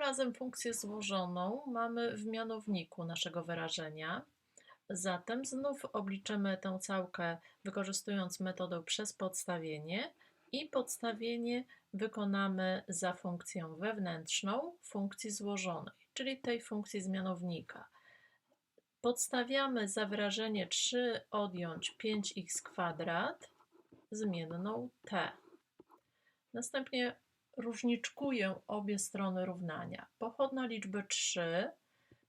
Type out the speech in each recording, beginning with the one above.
razem funkcję złożoną mamy w mianowniku naszego wyrażenia. Zatem znów obliczymy tę całkę wykorzystując metodę przez podstawienie i podstawienie wykonamy za funkcją wewnętrzną funkcji złożonej, czyli tej funkcji z mianownika. Podstawiamy za wyrażenie 3 odjąć 5x kwadrat zmienną t. Następnie różniczkuję obie strony równania. Pochodna liczby 3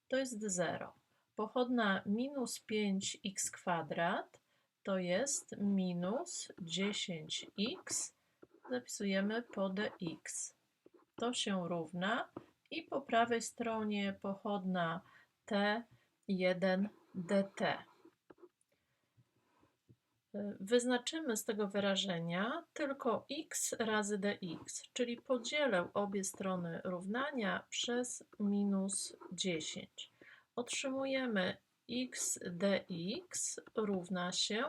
to jest 0. Pochodna minus 5x kwadrat to jest minus 10x. Zapisujemy po dx. To się równa i po prawej stronie pochodna t1 dt. Wyznaczymy z tego wyrażenia tylko x razy dx, czyli podzielę obie strony równania przez minus 10. Otrzymujemy x dx równa się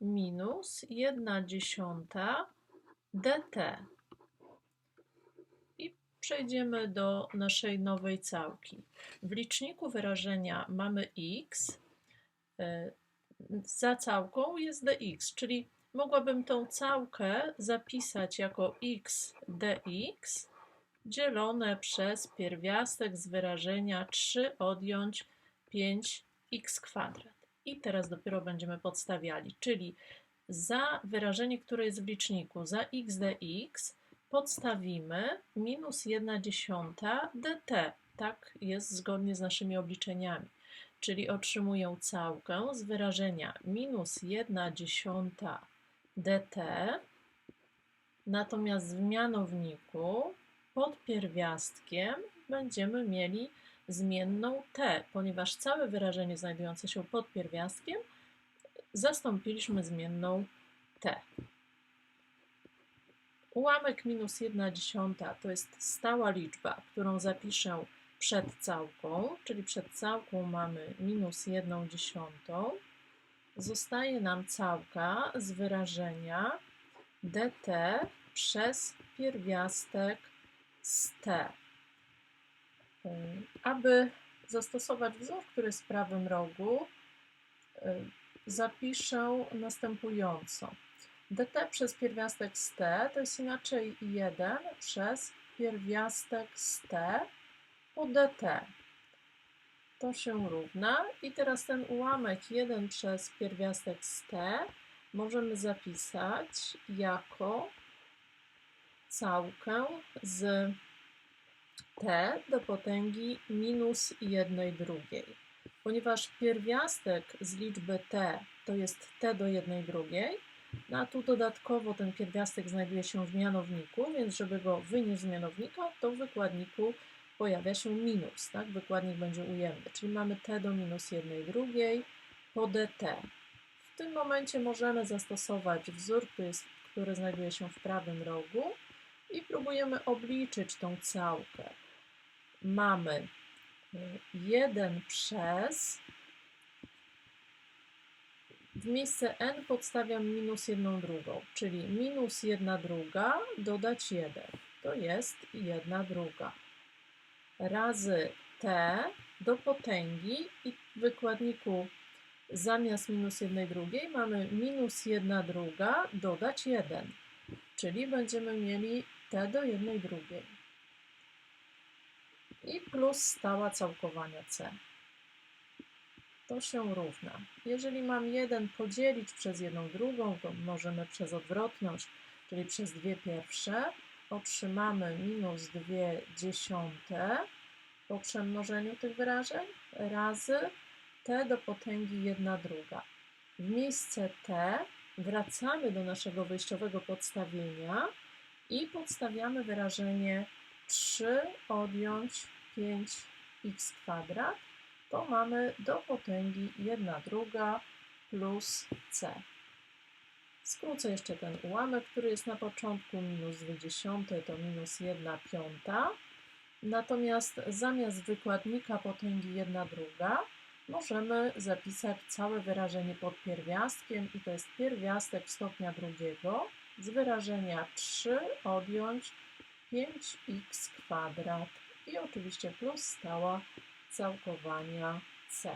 minus 1 dziesiąta dt. I przejdziemy do naszej nowej całki. W liczniku wyrażenia mamy x, za całką jest dx, czyli mogłabym tą całkę zapisać jako x dx dzielone przez pierwiastek z wyrażenia 3 odjąć 5x kwadrat. I teraz dopiero będziemy podstawiali, czyli za wyrażenie, które jest w liczniku, za x dx podstawimy minus 1 dziesiąta dt. Tak jest zgodnie z naszymi obliczeniami czyli otrzymuję całkę z wyrażenia minus 1 dziesiąta dt, natomiast w mianowniku pod pierwiastkiem będziemy mieli zmienną t, ponieważ całe wyrażenie znajdujące się pod pierwiastkiem zastąpiliśmy zmienną t. Ułamek minus 1 dziesiąta to jest stała liczba, którą zapiszę przed całką, czyli przed całką mamy minus 1 dziesiątą. Zostaje nam całka z wyrażenia dt przez pierwiastek z t. Aby zastosować wzór, który jest w prawym rogu, zapiszę następująco. dt przez pierwiastek z t to jest inaczej 1 przez pierwiastek z t po dt. To się równa i teraz ten ułamek 1 przez pierwiastek z t możemy zapisać jako całkę z t do potęgi minus 1 drugiej. Ponieważ pierwiastek z liczby t to jest t do 1 drugiej, no a tu dodatkowo ten pierwiastek znajduje się w mianowniku, więc żeby go wynieść z mianownika, to w wykładniku pojawia się minus, tak? Wykładnik będzie ujemny, czyli mamy t do minus 1 drugiej po dt. W tym momencie możemy zastosować wzór, który znajduje się w prawym rogu i próbujemy obliczyć tą całkę. Mamy 1 y, przez w miejsce n podstawiam minus 1 drugą, czyli minus 1 druga dodać 1. To jest 1 druga razy t do potęgi i w wykładniku zamiast minus 1 drugiej mamy minus 1 druga dodać 1, czyli będziemy mieli t do 1 drugiej i plus stała całkowania c. To się równa. Jeżeli mam 1 podzielić przez 1 drugą, to możemy przez odwrotność, czyli przez 2 pierwsze, otrzymamy minus 2 dziesiąte po przemnożeniu tych wyrażeń razy t do potęgi 1 druga. W miejsce t wracamy do naszego wyjściowego podstawienia i podstawiamy wyrażenie 3 odjąć 5x kwadrat. To mamy do potęgi 1 druga plus c. Skrócę jeszcze ten ułamek, który jest na początku minus 2 to minus 1 piąta. Natomiast zamiast wykładnika potęgi 1 druga możemy zapisać całe wyrażenie pod pierwiastkiem i to jest pierwiastek stopnia drugiego z wyrażenia 3 odjąć 5x kwadrat i oczywiście plus stała całkowania c.